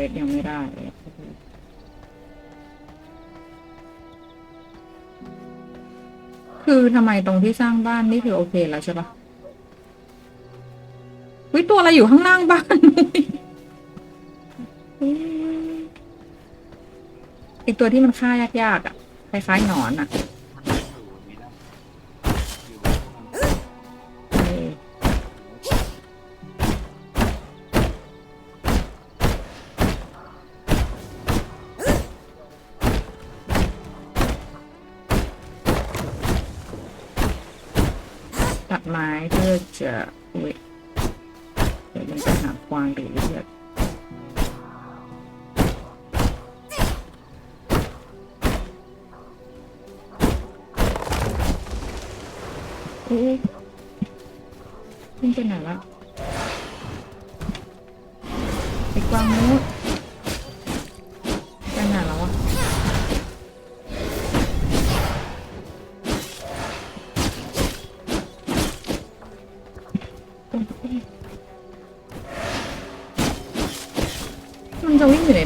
ควสยังไม่ได้คือทำไมตรงที่สร้างบ้านนี่คือโอเคแล้วใช่ปะวิตัวอะไรอยู่ข้างล่างบ้านไอตัวที่มันฆ่ายากๆอะคล้ายๆหนอนอะ ตัดไม้เพื่อจะอุ๊ยเดี๋ยวมันจะหากวางหรือเลือดอุ๊ยขึ้นไปไหนละไปกวางนู้น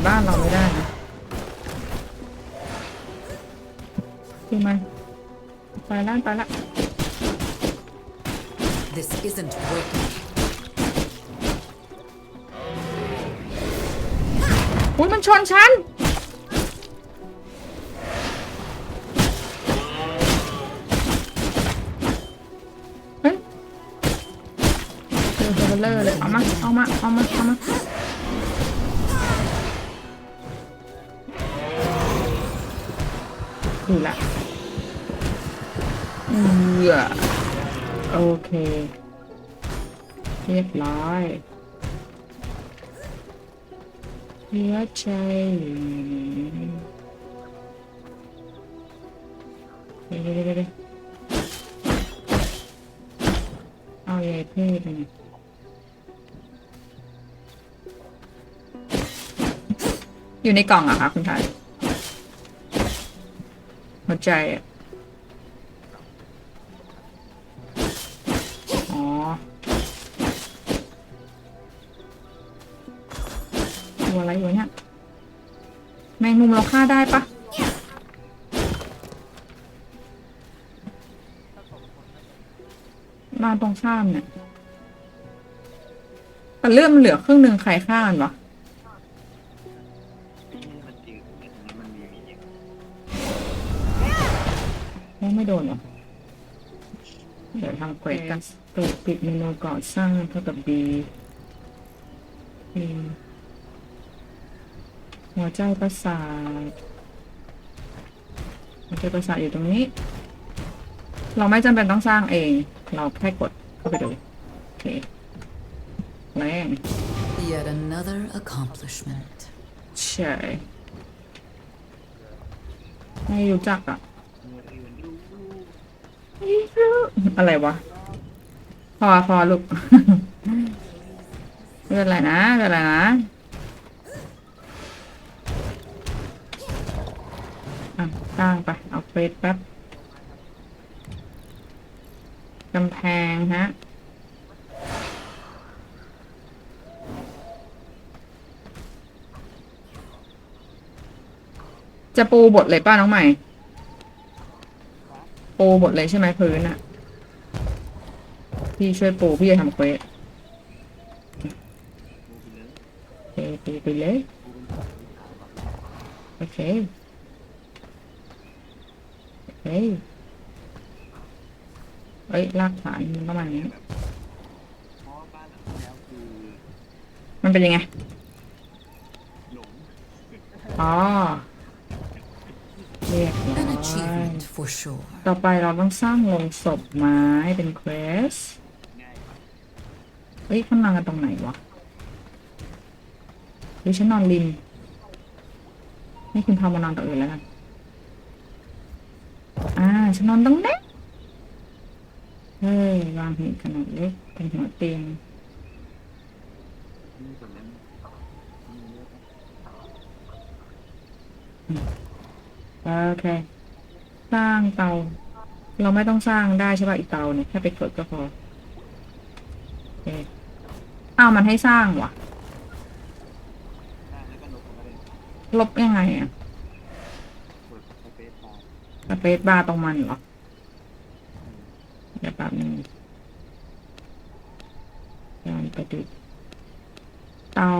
บ้านเราไม่ได้นะคือมันไปแล้วไปแล้ว This isn't working. อุ้ยมันชนฉัน เฮ้ยเจอเบลเลอร์เลย เอามา เอามา เอามา เอามา ดูละเอือโอเค เรียบร้อยหัวใจเดี๋ยวเดี๋ยวเดี๋ยวเดี๋ยวเอาใหญ่เพ่ไปเนี่ยอยู่ในกล่องอะคะคุณไทย ใจอะอ๋อตัวอะไรวะเนี่ย แมงมุมเราฆ่าได้ปะมาตรงข้ามเนี่ยแต่เลือดมันเหลือครึ่งหนึ่งใครฆ่ามันวะ อ้ไม่โดนหรอ เดี๋ยวทำเควสกันเปิดปิดเมนูก่อสร้างเท่ากับ B อืมหัวใจประสาทหัวใจประสาทอยู่ตรงนี้ เราไม่จำเป็นต้องสร้างเอง เราแค่กดเข้าไปดูโอเคแรง Yet another accomplishment. ใช่ไม่รู้จักอะ อะไรวะ พอพอลูกไม่เป็นไรนะไม่เป็นไรนะอะตั้งไป เอาเฟสแป๊บกำแพงฮะจะปูบทเลยป้าน้องใหม่ ปูบทเลยใช่ไหมพื้นอะพี่ช่วยปูพี่จะทำเควสโอเคปูไปเลยโอเคโอเคเอ้ยรากฐานมันประมาณนี้มันเป็นยังไงอ๋อ เรียบร้อยต่อไปเราต้องสร้างลงศพไม้เป็นเควส เฮ้ยข้างล่างกันตรงไหนวะหรือฉันนอนริมให้คุณพามานอนตรงอื่นแล้วกัน อ่า ฉันนอนตรงนี้เฮ้ย วางหินขนาดเล็กเป็นหัวเตียงนี่ส่วนนั้นมีเยอะ โอเค สร้างเตา เราไม่ต้องสร้างได้ใช่ป่ะอีกเตาเนี่ยแค่ไปกดก็พอโอเคอ้าวมันให้สร้างวะลบยังไงอะกดสเปซบาร์สเปซบาร์ตรงมันเหรอ เดี๋ยวแป๊บนึงการประดิษฐ์เตา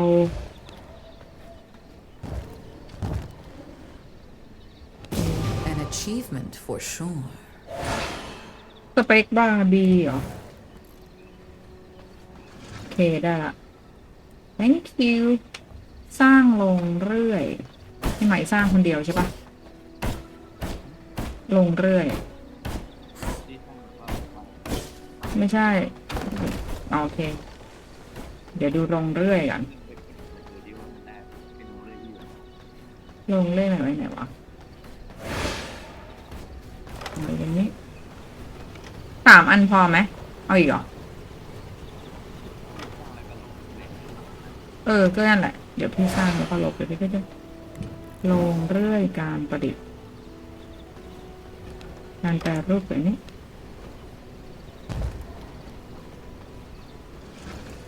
achievement for sure. สเปคบาร์บีเหรอ โอเคได้ละ thank you สร้างลงเรื่อยพี่ใหม่สร้างคนเดียวใช่ปะลงเรื่อย ไม่ใช่โอเค เดี๋ยวดูลงเรื่อยก่อนเด็กๆดูดิว่ามันลกุลลงเรื่อยไหนไว้ไหนวะ อย่างนี้สามอันพอไหมเอาอีกเหรอ เออ ก็นั่นแหละ เดี๋ยวพี่สร้างแล้วก็ลบไปพี่ก็จะลงเรื่อยการประดิษฐ์การแปรรูปแบบนี้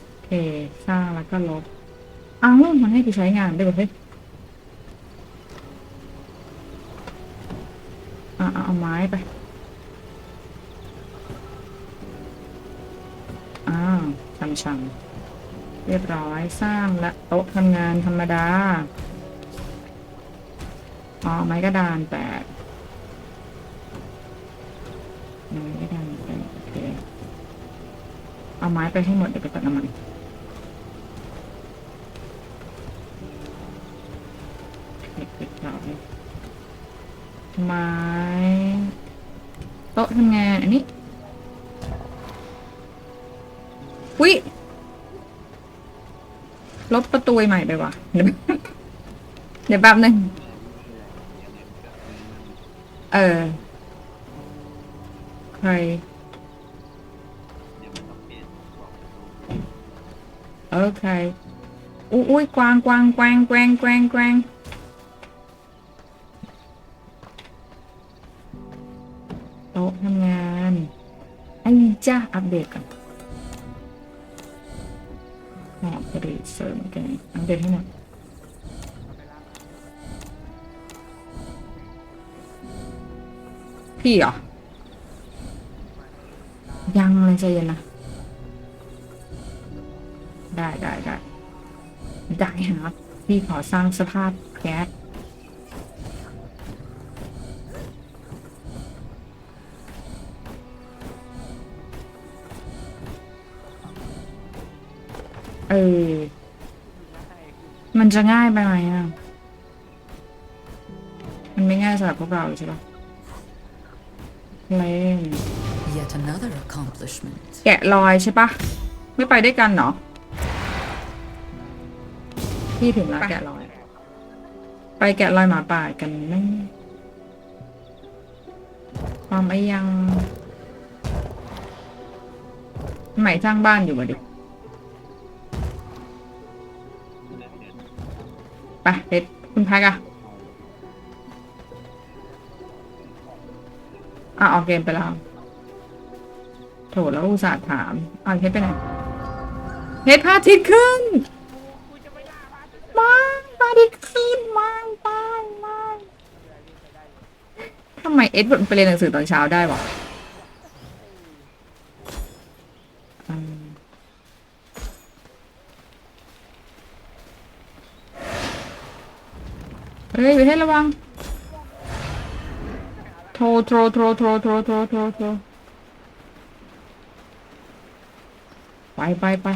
โอเค สร้างแล้วก็ลบอ้าวมันให้กูใช้งานได้ป่ะเฮ้ยอะ เอาไม้ไปอ้าวชำๆเรียบร้อยสร้างและโต๊ะทำงานธรรมดาอ๋อไม้กระดานแปดไม้กระดานแปดโอเคเอาไม้ไปให้หมดเดี๋ยวไปตัดน้ำมันเก็บๆเอยไม้ โต๊ะทำงานอันนี้วิลบประตูใหม่ไปว่ะ เดี๋ยวเดี๋ยวแป๊บนึง เออ ใครเดี๋ยวมันต้องเปลี่ยนบอกโอเคอยอุ้ยกวางกวางแกวงแกวงแกวงแกวง จ้า อัปเดตก่อนหอผลิตเสริมแกงอัปเดตให้หมดพี่เหรอ ยังเลยใจเย็นนะ ได้ได้ได้ได้ครับพี่ขอสร้างสภาพแก๊ส มันจะง่ายไปไหมอะ มันไม่ง่ายสำหรับพวกเราใช่ปะเล่น Yet another accomplishment. แกะรอยใช่ปะไม่ไปด้วยกันเหรอพี่ถึงแล้วแกะรอย ไปแกะรอยหมาป่ากันไหมความไอ้ยัง ใหม่สร้างบ้านอยู่มาดิ ไปเด็ดคุณแพ็กอะอะออกเกมไปแล้วโถแล้วอุตส่าห์ถามอะเฮ็ดไปไหนเฮ็ดพาทิตย์ขึ้นมังพาทิตย์ขึ้นมังไปมังทำไมเอ็ดเวิร์ดไปเรียนหนังสือตอนเช้าได้วะ ฮ้ยไปให้ระวัง โทรโทรโทรโทรโทรโทรโทรโทรไปไปไป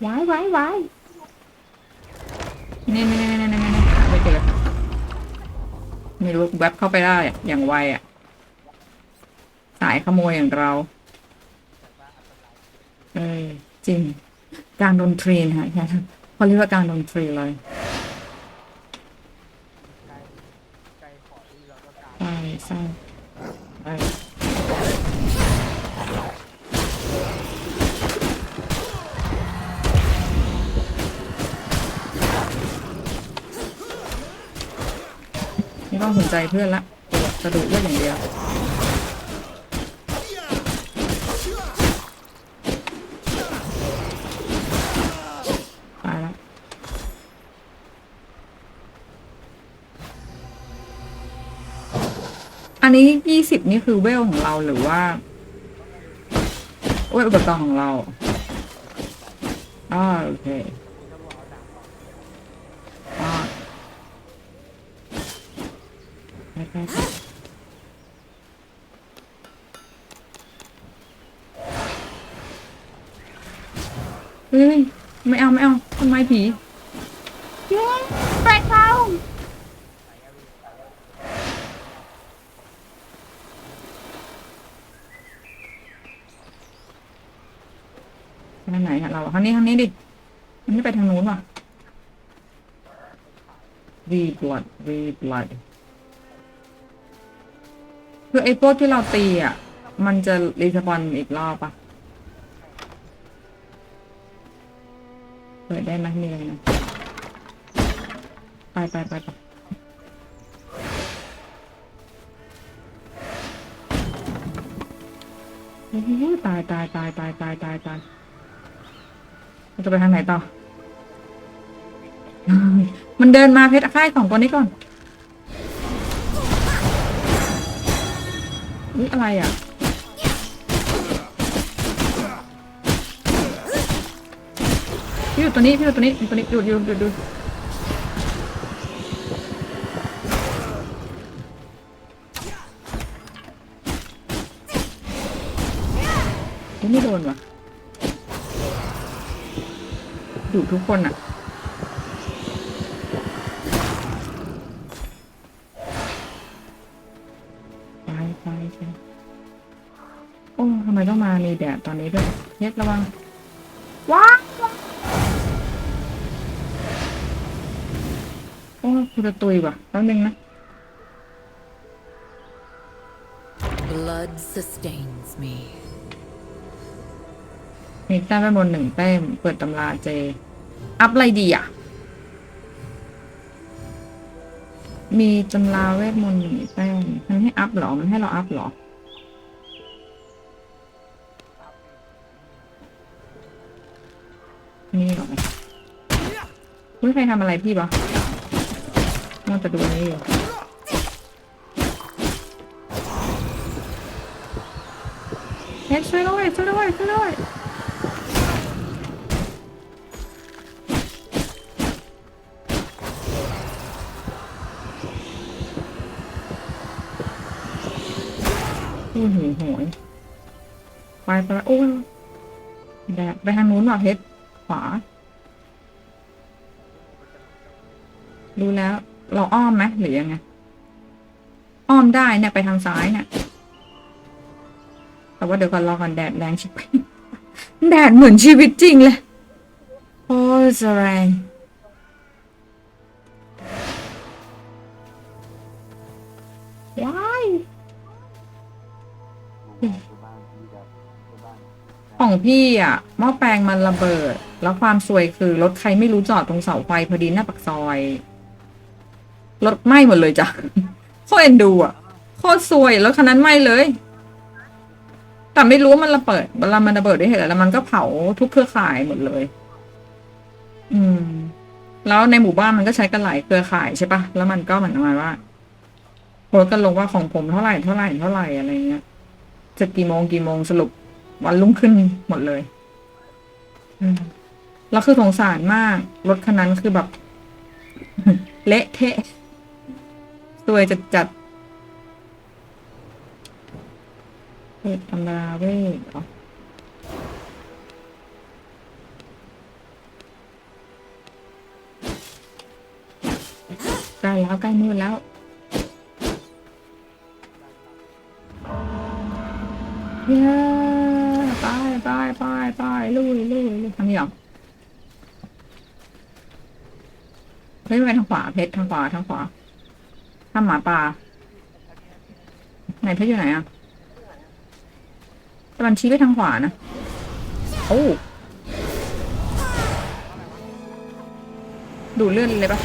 ไว้ไว้ไว้นี่นี่นี่นี่นี่นี่ไม่เจอไม่รู้แว็บเข้าไปได้อย่างไวอะ สายขโมยอย่างเรา เออจริง กลางดนตรีนะฮะเขาเรียกว่ากลางดนตรีเลย ไปไปไม่ต้องสนใจเพื่อนละตรวกระดูกเพื่อนอย่างเดียว นนี้ยี่สิบนี่คือเวลของเราหรือว่าเวลอุปกรณ์ของเราอ่าโอเคอ่าไปไปไปเฮ้ยไม่เอาไม่เอาทำไมผีเย้แปลกเราไป ทางนี้ทางนี้ดิ มันไม่ไปทางนู้นว่ะรีบลัดรีบลัดคือไอ้พวกที่เราตีอะ มันจะรีสปอนอีกรอบปะเปิดได้ไหมมีอะไรนะ ไปไปไปไปตายตายตายตายตายตายตาย เราจะไปทางไหนต่อ มันเดินมาเพชรค่ายสองตัวนี้ก่อนนี่อะไรอะ พี่อยู่ตัวนี้ พี่อยู่ตัวนี้ยูตัวนี้ดูดูดูดู ดูทุกคนอะไปไปไปโอ้ทำไมต้องมามีแดดตอนนี้ด้วยเย็ดระวังว้าวโอ้คุณจะตุยว่ะแป๊บนึงนะ แต้มไปบนหนึ่งแต้ม เปิดตำราเจ อัพอะไรดีอะ มีตำราเวทมนต์หนึ่งแต้ม มันให้อัพหรอ มันให้เราอัพหรอ นี่เหรอเฮ้ยใครทำอะไรพี่ปะน่าจะดูนนี้อยู่เฮ้ยช่วยด้วยช่วยด้วยช่วยด้วย อ้โหโหยไปไปไปโอ้ยแดดไปทางนู้นว่ะเพชรขวา ดูแล้ว เราอ้อมไหมหรือยังไง อ้อมได้เนี่ยไปทางซ้ายเนี่ยแต่ว่าเดี๋ยวก่อนรอก่อนแดดแรงชิบแดดเหมือนชีวิตจริงเลย โอ้ยจะแรงว้า ของพี่อะหม้อแปลงมันระเบิด แล้วความซวยคือรถใครไม่รู้จอดตรงเสาไฟพอดีหน้าปากซอย รถไหม้หมดเลยจ้ะโคตรเอ็นดูอะโคตรซวยรถคันนั้นไหม้เลย แต่ไม่รู้ว่ามันระเบิดเวลามันระเบิดได้เห็นแล้วมันก็เผาทุกเครือข่ายหมดเลย อืม แล้วในหมู่บ้านมันก็ใช้กันหลายเครือข่ายใช่ปะแล้วมันก็เหมือนประมาณว่าโพสกันลงว่าของผมเท่าไหร่เท่าไหร่เท่าไหร่อะไรเงี้ย จะกี่โมงกี่โมงสรุปวันรุ่งขึ้นหมดเลยแล้วคือสงสารมาก รถคันนั้นคือแบบ เละเทะสวยจัดจัดเวทธรรมดาเวทเหรอใกล้แล้วใกล้มืดแล้ว เย้ไปไปไปไปลุยลุยลุยทางนี้เหรอเฮ้ยไปทางขวาเพชรทางขวาทางขวาถ้าหมาป่าไหนเพชรอยู่ไหนอะแต่มันชี้ไปทางขวานะโอ้ดูเลื่อดเลยปะ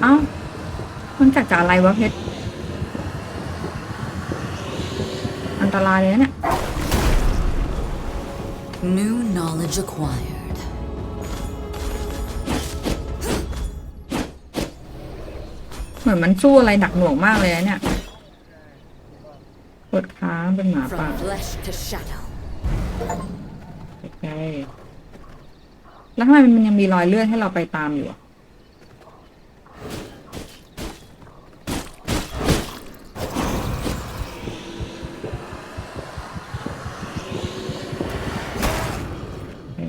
เอ้ามันกัดจากอะไรวะเพชร อั นตรายเลยนะเนี่ย New knowledge acquired. เเหมือนมันสู้อะไรหนักหน่วงมากเลยนะเนี่ยกดค้างเป็นหมาป่า From flesh to shadow. โอเคแล้วทำไมมันยังมีรอยเลือดให้เราไปตามอยู่อะโอเค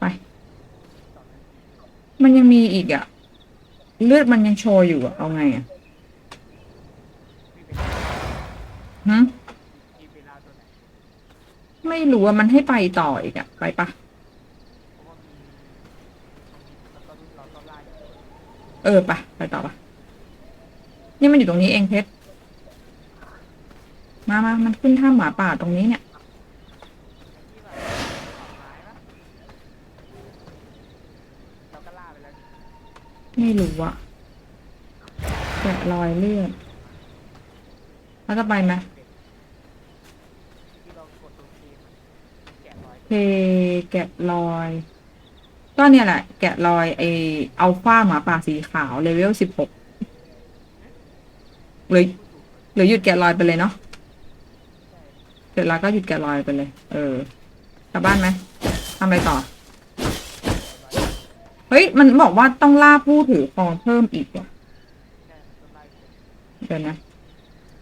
ไป มันยังมีอีกอะเลือดมันยังโชว์อยู่อะเอาไงอะฮะไม่รู้ว่ามันให้ไปต่ออีกอะไปปะเออไปไปต่อปะนี่มันอยู่ตรงนี้เองเพชรมามามันขึ้นท่าหมาป่าตรงนี้เนี่ย ที่แบบไม้ปะเราก็ล่าไปแล้วนี่ ไม่รู้อะแกะรอยเลือดแล้วจะไปไหมเพแกะรอย ก็เนี่ยแหละ แกะรอยไออัลฟาหมาป่าสีขาวเลเวลสิบหกหรือหรือหยุดแกะรอยไปเลยเนาะเสร็จแล้วก็หยุดแกะรอยไปเลย เออ กลับบ้านไหมทำอะไรต่อ ฮ้ย มันบอกว่าต้องล่าผู้ถือครองเพิ่มอีกเดี๋ยวนะ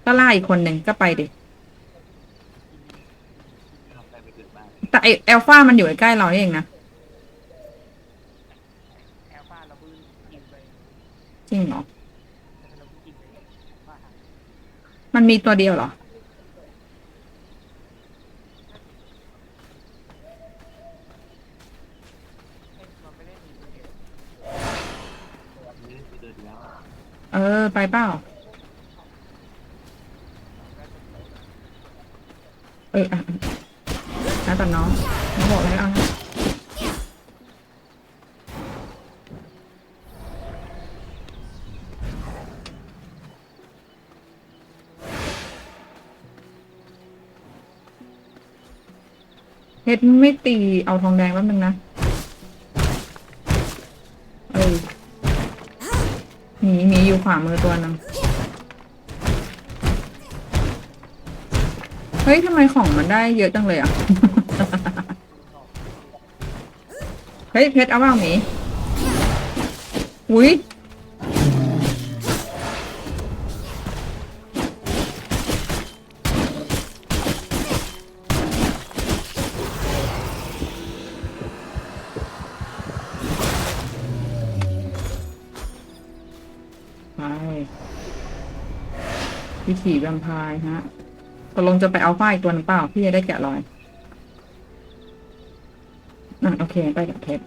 ก็ล่าอีกคนหนึ่งก็ไปดิแต่ไอเอลฟามันอยู่ใกล้เราเองนะจริงเหรอ มันมีตัวเดียวเหรอ เอ้ยเราไม่ได้มีตัวเดียว วันนี้ไปเดินแล้ว เออไปเปล่า เอออะอะแต่น้องน้องบอกแล้วอานะเพชรไม่ตีเอาทองแดงแป๊บนึงนะ ขวามือตัวหนึงเฮ้ยทำไมของมันได้เยอะจังเลยอะ เฮ้ยเพชรเอาบ้างหมีอุ้ย วิถีแวมไพร์ฮะตกลงจะไปเอาฝ้ายตัวหนึงเปล่า พี่จะได้แกะรอยอะโอเค ไปกับเพชร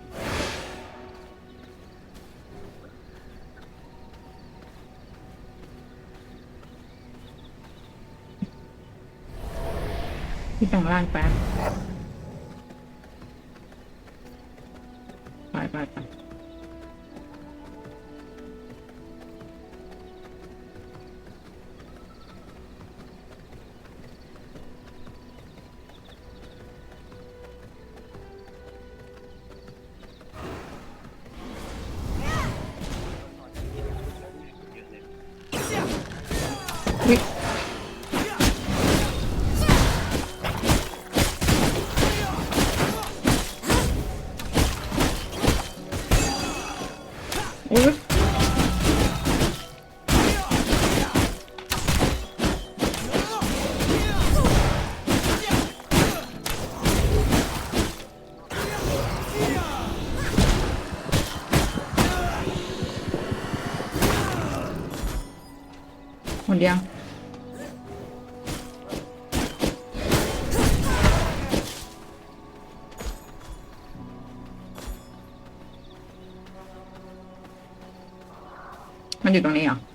พี่แปลงร่างแป๊บ ไปไปไป นเดียว มันอยู่ตรงนี้เหรออุ้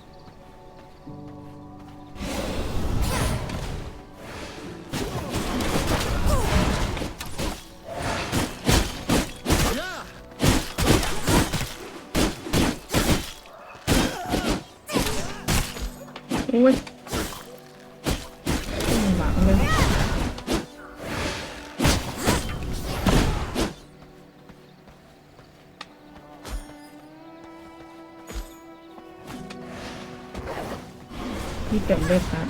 ที่เต็มเลือดครับ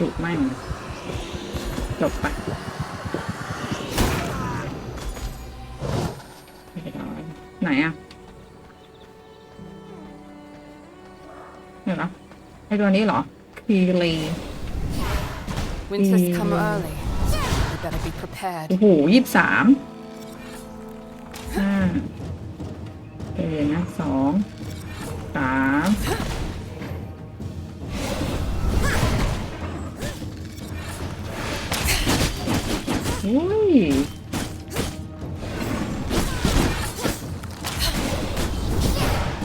ดุมากจบไปเรียบร้อยไหนอะเดี๋ยวนะไอตัวนี้เหรอ คีรี Winter's come Mm. early. You better be prepared. โอ้โหยี่สามห้าเดี๋ยวนะสองสามอุ้ย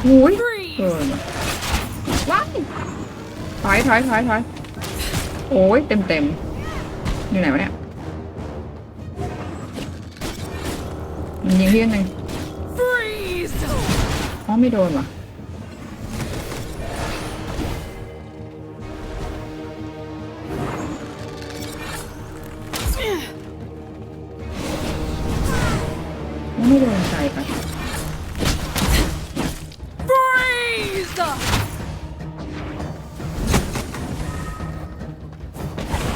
อุ้ยเกินว้าย ถอยถอยถอยถอยโอ้ยเต็มเต็มอยู่ไหนวะเนี่ยมันยิงพี่ยังไงอ๋อไม่โดนว่ะไม่โดนใจป Freeze!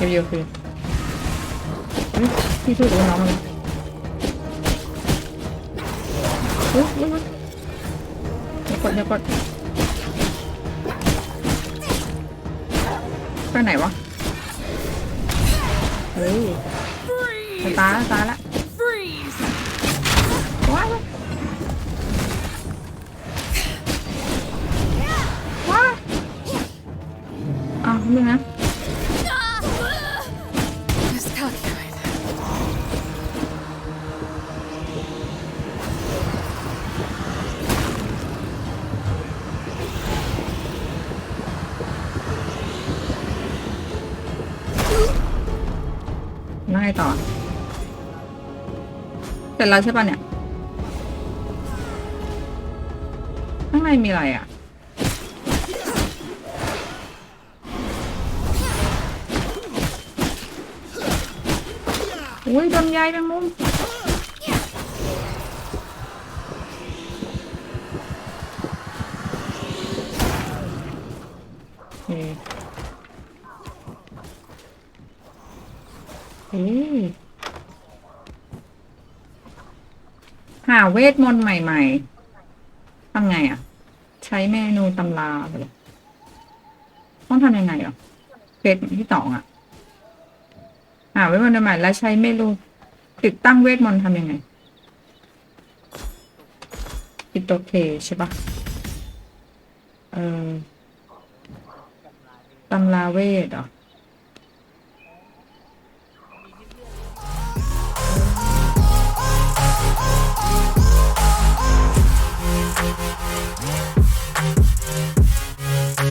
เดียวคือเฮ้ยพี่ช่วยดูน้องมันเฮ้ยเฮ้ยเฮ้ยอย่ากดอย่ากดไปไหนวะ เฮ้ยตายละตายละว้ายว้าอ้าวมึงนะ สร็จแล้วใช่ป่ะเนี่ย ข้างในมีอะไรอะ อุ้ยโดนยายแมงมุมเอ๊ะ หาเวทมนต์ใหม่ๆทำไงอะ ใช้เมนูตำราเหรอต้องทำยังไงอะเฟสที่สองอะหาเวทมนต์ใหม่แล้วใช้เมนูติดตั้งเวทมนต์ทำยังไงปิดตัวเคใช่ปะเออตำราเวทเหรอ